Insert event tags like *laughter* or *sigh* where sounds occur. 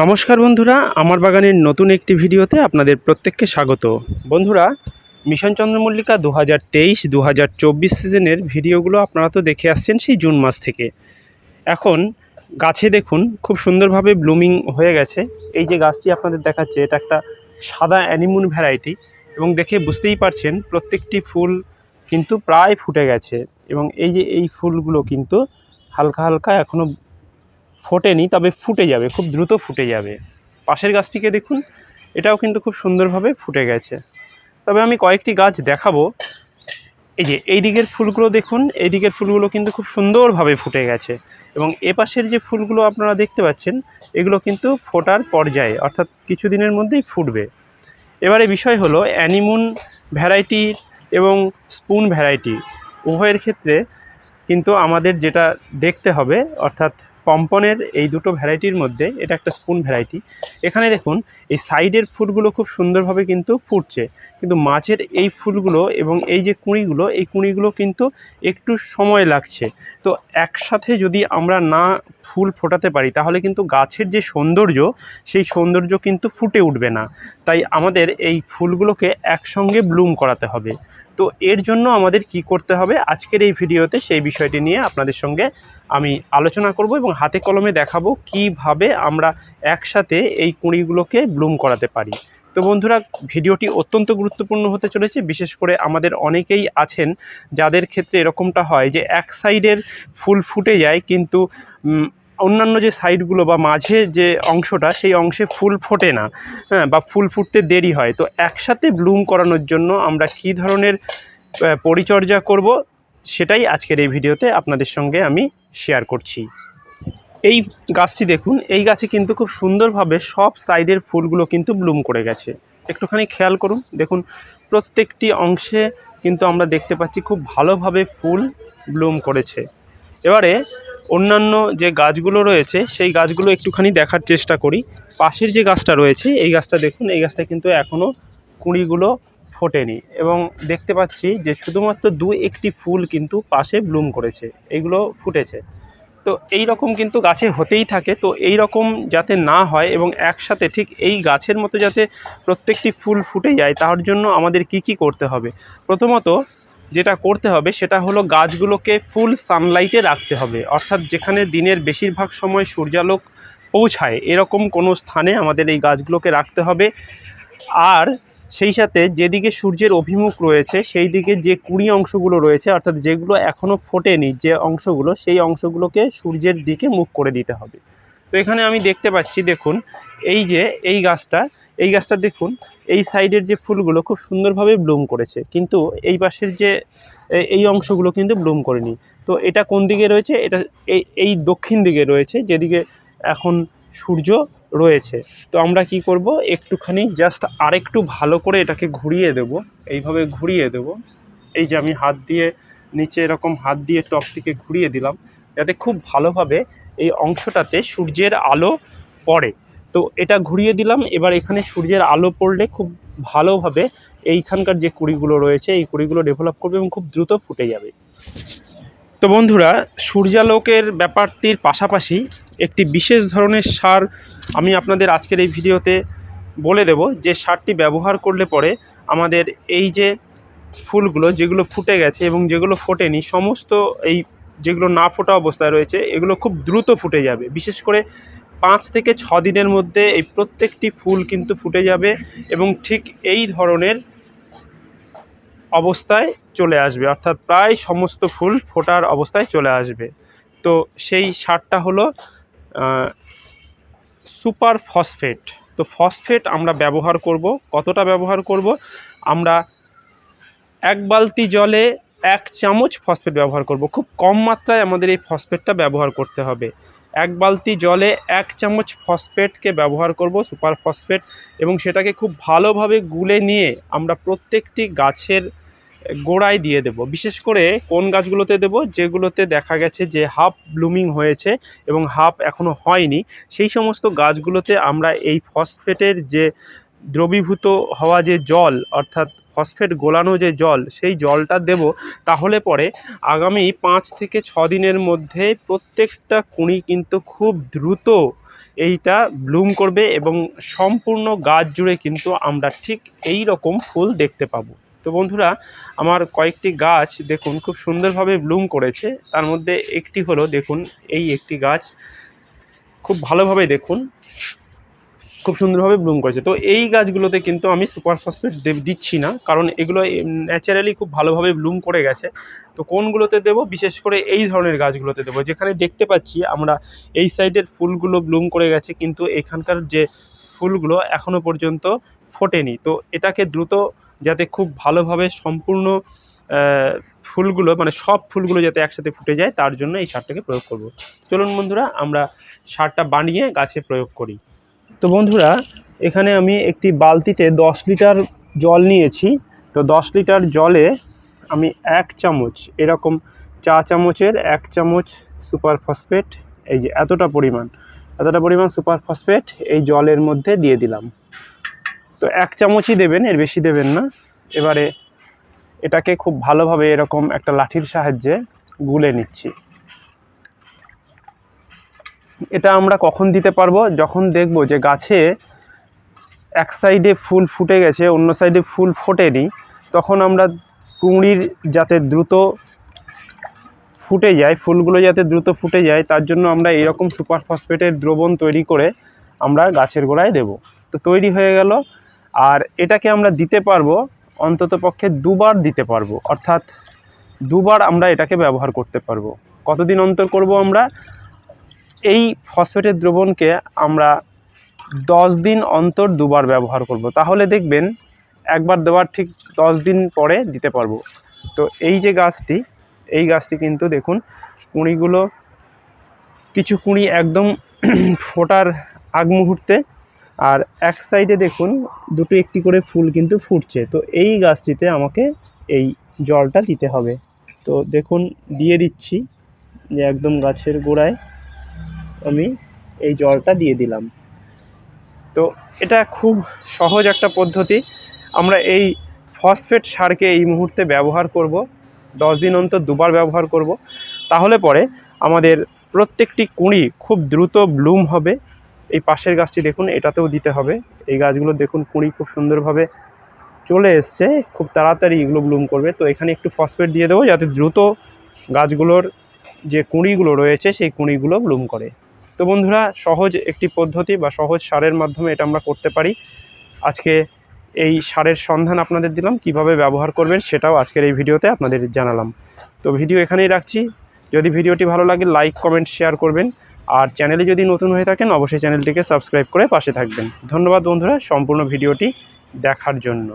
নমস্কার বন্ধুরা, আমার বাগানের নতুন একটি ভিডিওতে আপনাদের প্রত্যেককে স্বাগত। বন্ধুরা, মিশন চন্দ্রমল্লিকা দু হাজার তেইশ দু হাজার চব্বিশ সিজনের ভিডিওগুলো আপনারা তো দেখে আসছেন সেই জুন মাস থেকে। এখন গাছে দেখুন, খুব সুন্দরভাবে ব্লুমিং হয়ে গেছে। এই যে গাছটি আপনাদের দেখাচ্ছে, এটা একটা সাদা অ্যানিমুন ভ্যারাইটি এবং দেখে বুঝতেই পারছেন প্রত্যেকটি ফুল কিন্তু প্রায় ফুটে গেছে এবং এই যে এই ফুলগুলো কিন্তু হালকা হালকা এখনও ফোটেনি, তবে ফুটে যাবে, খুব দ্রুত ফুটে যাবে। পাশের গাছটিকে দেখুন, এটাও কিন্তু খুব সুন্দরভাবে ফুটে গেছে। তবে আমি কয়েকটি গাছ দেখাবো। এই যে, এই দিকের ফুলগুলো দেখুন, এই দিকের ফুলগুলো কিন্তু খুব সুন্দরভাবে ফুটে গেছে। এবং এ পাশের যে ফুলগুলো আপনারা দেখতে পাচ্ছেন, এগুলো কিন্তু ফোটার পর্যায়ে, অর্থাৎ কিছুদিনের মধ্যেই ফুটবে। এবারে বিষয় হলো, অ্যানিমুন ভ্যারাইটি এবং স্পুন ভ্যারাইটি, উভয়ের ক্ষেত্রে কিন্তু আমাদের যেটা দেখতে হবে, অর্থাৎ পম্পনের এই দুটো ভ্যারাইটির মধ্যে এটা একটা স্পুন ভ্যারাইটি। এখানে দেখুন, এই সাইডের ফুলগুলো খুব সুন্দরভাবে কিন্তু ফুটছে। কিন্তু মাছের এই ফুলগুলো এবং এই যে কুঁড়িগুলো, এই কুঁড়িগুলো কিন্তু একটু সময় লাগছে। তো একসাথে যদি আমরা না ফুল ফোটাতে পারি, তাহলে কিন্তু গাছের যে সৌন্দর্য, সেই সৌন্দর্য কিন্তু ফুটে উঠবে না। তাই আমাদের এই ফুলগুলোকে একসঙ্গে ব্লুম করাতে হবে। তো এর জন্য আমাদের কি করতে হবে? আজকের এই ভিডিওতে সেই বিষয়টি নিয়ে আপনাদের সঙ্গে আমি আলোচনা করব এবং হাতে কলমে দেখাবো কীভাবে আমরা একসাথে এই কুঁড়িগুলোকে ব্লুম করাতে পারি। তো বন্ধুরা, ভিডিওটি অত্যন্ত গুরুত্বপূর্ণ হতে চলেছে। বিশেষ করে আমাদের অনেকেই আছেন যাদের ক্ষেত্রে এরকমটা হয় যে এক সাইডের ফুল ফুটে যায় কিন্তু অন্যান্য যে সাইডগুলো বা মাঝে যে অংশটা, সেই অংশে ফুল ফোটে না হ্যাঁ বা ফুল ফুটতে দেরি হয়। তো একসাথে ব্লুম করানোর জন্য আমরা কী ধরনের পরিচর্যা করব, সেটাই আজকের এই ভিডিওতে আপনাদের সঙ্গে আমি শেয়ার করছি। এই গাছটি দেখুন, এই গাছে কিন্তু খুব সুন্দরভাবে সব সাইডের ফুলগুলো কিন্তু ব্লুম করে গেছে। একটুখানি খেয়াল করুন, দেখুন, প্রত্যেকটি অংশে কিন্তু আমরা দেখতে পাচ্ছি খুব ভালোভাবে ফুল ব্লুম করেছে। এবারে অন্যান্য যে গাছগুলো রয়েছে, সেই গাছগুলো একটুখানি দেখার চেষ্টা করি। পাশের যে গাছটা রয়েছে, এই গাছটা দেখুন, এই গাছটা কিন্তু এখনও কুঁড়িগুলো ফোটেনি এবং দেখতে পাচ্ছি যে শুধুমাত্র দু একটি ফুল কিন্তু পাশে ব্লুম করেছে, এগুলো ফুটেছে। তো এই রকম কিন্তু গাছে হতেই থাকে, তো এই রকম যাতে না হয় এবং একসাথে ঠিক এই গাছের মতো যাতে প্রত্যেকটি ফুল ফুটে যায়, তার জন্য আমাদের কি কি করতে হবে? প্রথমত যেটা করতে হবে সেটা হলো গাছগুলোকে ফুল সানলাইটে রাখতে হবে। অর্থাৎ যেখানে দিনের বেশিরভাগ সময় সূর্যালোক পৌঁছায়, এরকম কোনো স্থানে আমাদের এই গাছগুলোকে রাখতে হবে। আর সেই সাথে যেদিকে সূর্যের অভিমুখ রয়েছে, সেই দিকে যে কুড়ি অংশগুলো রয়েছে, অর্থাৎ যেগুলো এখনও ফোটেনি যে অংশগুলো, সেই অংশগুলোকে সূর্যের দিকে মুখ করে দিতে হবে। তো এখানে আমি দেখতে পাচ্ছি, দেখুন, এই যে, এই গাছটা এই গাছটা দেখুন, এই সাইডের যে ফুলগুলো খুব সুন্দরভাবে ব্লুম করেছে। কিন্তু এই পাশের যে এই অংশগুলো কিন্তু ব্লুম করেনি। তো এটা কোন দিকে রয়েছে? এটা এই এই দক্ষিণ দিকে রয়েছে, যেদিকে এখন সূর্য রয়েছে। তো আমরা কি করব? একটুখানি জাস্ট আরেকটু ভালো করে এটাকে ঘুরিয়ে দেব। এইভাবে ঘুরিয়ে দেব। এই যে আমি হাত দিয়ে, নিচে এরকম হাত দিয়ে টপটিকে ঘুরিয়ে দিলাম। যাতে খুব ভালোভাবে এই অংশটাতে সূর্যের আলো পড়ে। তো এটা ঘুরিয়ে দিলাম, এবার এখানে সূর্যের আলো পড়লে খুব ভালোভাবে এইখানকার যে কুড়িগুলো রয়েছে, এই কুড়িগুলো ডেভেলপ করবে এবং খুব দ্রুত ফুটে যাবে। তো বন্ধুরা, সূর্যালোকের ব্যাপারটির পাশাপাশি একটি বিশেষ ধরনের সার আমি আপনাদের আজকের এই ভিডিওতে বলে দেব, যে সারটি ব্যবহার করলে পরে আমাদের এই যে ফুলগুলো, যেগুলো ফুটে গেছে এবং যেগুলো ফোটেনি, সমস্ত এই যেগুলো না ফোটা অবস্থায় রয়েছে, এগুলো খুব দ্রুত ফুটে যাবে। বিশেষ করে পাঁচ থেকে ছ দিনের মধ্যে এই প্রত্যেকটি ফুল কিন্তু ফুটে যাবে এবং ঠিক এই ধরনের অবস্থায় চলে আসবে। অর্থাৎ প্রায় সমস্ত ফুল ফোটার অবস্থায় চলে আসবে। তো সেই সারটা হলো সুপার ফসফেট। তো ফসফেট আমরা ব্যবহার করব। কতটা ব্যবহার করব? আমরা এক বালতি জলে এক চামচ ফসফেট ব্যবহার করব। খুব কম মাত্রায় আমাদের এই ফসফেটটা ব্যবহার করতে হবে। এক বালতি জলে এক চামচ ফসফেটকে ব্যবহার করব, সুপার ফসফেট, এবং সেটাকে খুব ভালোভাবে গুলে নিয়ে আমরা প্রত্যেকটি গাছের গোড়ায় দিয়ে দেব। বিশেষ করে কোন গাছগুলোতে দেব? যেগুলোতে দেখা গেছে যে হাফ ব্লুমিং হয়েছে এবং হাফ এখনও হয়নি। সেই সমস্ত গাছগুলোতে আমরা এই ফসফেটের যে দ্রবীভূত হওয়া যে জল, অর্থাৎ ফসফেট গোলানো যে জল, সেই জলটা দেব তাহলে পরে আগামী পাঁচ থেকে ছ দিনের মধ্যে প্রত্যেকটা কুঁড়ি কিন্তু খুব দ্রুত এইটা ব্লুম করবে এবং সম্পূর্ণ গাছ জুড়ে কিন্তু আমরা ঠিক এই রকম ফুল দেখতে পাবো। তো বন্ধুরা, আমার কয়েকটি গাছ দেখুন, খুব সুন্দরভাবে ব্লুম করেছে। তার মধ্যে একটি হলো, দেখুন, এই একটি গাছ। খুব ভালোভাবে দেখুন। খুব সুন্দরভাবে ব্লুম করেছে। তো এই গাছগুলোতে কিন্তু আমি সুপার ফসফেট দিচ্ছি না, কারণ এগুলো ন্যাচারালি খুব ভালোভাবে ব্লুম করে গেছে। তো কোনগুলোতে দেব? বিশেষ করে এই ধরনের গাছগুলোতে দেবো। যেখানে দেখতে পাচ্ছি আমরা এই সাইডের ফুলগুলো ব্লুম করে গেছে, কিন্তু এখানকার যে ফুলগুলো এখনও পর্যন্ত ফোটেনি। তো এটাকে দ্রুত যাতে খুব ভালোভাবে সম্পূর্ণ ফুলগুলো মানে সব ফুলগুলো যাতে একসাথে ফুটে যায়, তার জন্য এই সারটাকে প্রয়োগ করব। চলুন বন্ধুরা, আমরা সারটা বানিয়ে গাছে প্রয়োগ করি। তো বন্ধুরা, এখানে আমি একটি বালতিতে দশ লিটার জল নিয়েছি। তো দশ লিটার জলে আমি এক চামচ, এরকম চা চামচের এক চামচ সুপার ফসফেট, এই যে এতটা পরিমাণ এতটা পরিমাণ সুপার ফসফেট এই জলের মধ্যে দিয়ে দিলাম। তো এক চামচই দেবেন, এর বেশি দেবেন না। এবারে এটাকে খুব ভালোভাবে এরকম একটা লাঠির সাহায্যে গুলে নিচ্ছি। এটা আমরা কখন দিতে পারব? যখন দেখব যে গাছে এক সাইডে ফুল ফুটে গেছে, অন্য সাইডে ফুল ফোটেনি, তখন আমরা কুঁড়ির যাতে দ্রুত ফুটে যায়, ফুলগুলো যাতে দ্রুত ফুটে যায়, তার জন্য আমরা এরকম সুপার ফসফেটের দ্রবণ তৈরি করে আমরা গাছের গোড়ায় দেব। তো তৈরি হয়ে গেল। আর এটাকে আমরা দিতে পারব, অন্তত পক্ষে দুবার দিতে পারব। অর্থাৎ দুবার আমরা এটাকে ব্যবহার করতে পারব। কতদিন অন্তর করব আমরা? এই ফসফেটের দ্রবণকে আমরা দশ দিন অন্তর দুবার ব্যবহার করব। তাহলে দেখবেন একবার দেওয়ার ঠিক দশ দিন পরে দিতে পারব। তো এই যে গাছটি, এই গাছটি কিন্তু দেখুন, কুঁড়িগুলো কিছু কুঁড়ি একদম *clears throat* ফোটার আগ মুহূর্তে আর এক সাইডে দেখুন দুটো একটি করে ফুল কিন্তু ফুটছে। তো এই গাছটিতে আমাকে এই জলটা দিতে হবে। তো দেখুন, দিয়ে দিচ্ছি যে একদম গাছের গোড়ায়। আমি এই জলটা দিয়ে দিলাম। তো এটা খুব সহজ একটা পদ্ধতি। আমরা এই ফসফেট সারকে এই মুহূর্তে ব্যবহার করব। দশ দিন অন্তর দুবার ব্যবহার করব। তাহলে পরে আমাদের প্রত্যেকটি কুঁড়ি খুব দ্রুত ব্লুম হবে। এই পাশের গাছটি দেখুন, এটাতেও দিতে হবে। এই গাছগুলো দেখুন, কুঁড়ি খুব সুন্দরভাবে চলে এসছে। খুব তাড়াতাড়ি এগুলো ব্লুম করবে। তো এখানে একটু ফসফেট দিয়ে দেবো যাতে দ্রুত গাছগুলোর যে কুঁড়িগুলো রয়েছে, সেই কুঁড়িগুলো ব্লুম করে। তো বন্ধুরা, সহজ একটি পদ্ধতি বা সহজ সারের মাধ্যমে এটা আমরা করতে পারি। আজকে এই সারের সন্ধান আপনাদের দিলাম, কীভাবে ব্যবহার করবেন সেটাও আজকের এই ভিডিওতে আপনাদের জানালাম। তো ভিডিও এখানেই রাখছি। যদি ভিডিওটি ভালো লাগে, লাইক, কমেন্ট, শেয়ার করবেন। আর চ্যানেলে যদি নতুন হয়ে থাকেন, অবশ্যই চ্যানেলটিকে সাবস্ক্রাইব করে পাশে থাকবেন। ধন্যবাদ বন্ধুরা, সম্পূর্ণ ভিডিওটি দেখার জন্য।